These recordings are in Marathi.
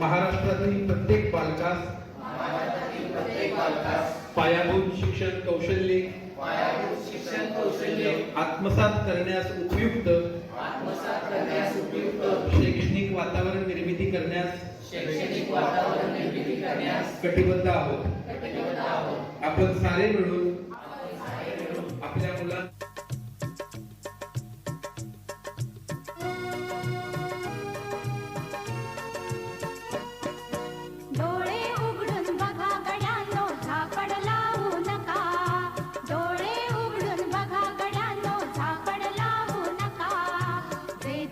महाराष्ट्रातील प्रत्येक बालकास पायाभूत शिक्षण कौशल्ये पायाभूत शिक्षण कौशल्ये आत्मसात करण्यास उपयुक्त आत्मसात करण्यास उपयुक्त शैक्षणिक वातावरण निर्मिती करण्यास शैक्षणिक वातावरण निर्मिती करण्यास कटिबद्ध आहोत. आपण सारे मिळून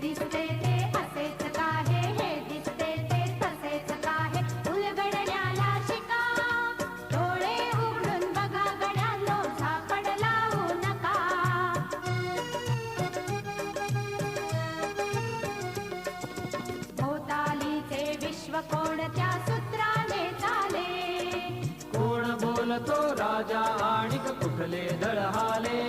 दिसते ते असेच काहे? हे दिसते ते तसेच काहे? उलगडण्याला शिका. डोळे उघडून बघा गड्यांनो झापड लावू नका. भोतालीचे विश्व कोणत्या सूत्राने चाले? कोण बोलतो राजा आणि कुठले दळहाले?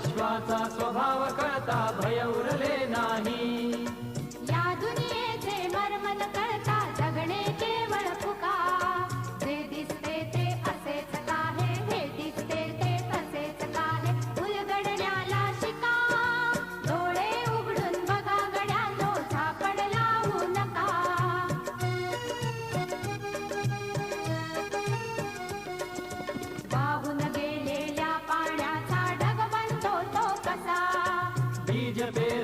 विश्वाचा स्वभाव कळता भयवर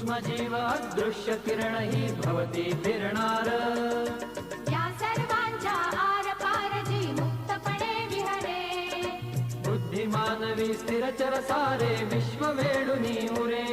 सूक्ष्म जीव अदृश्य किरण ही भवती फिरणार. या सर्वांच्या आर पार जी मुक्तपणे विहरे. बुद्धिमानवी स्थिरचर सारे विश्व वेडुनी उरे.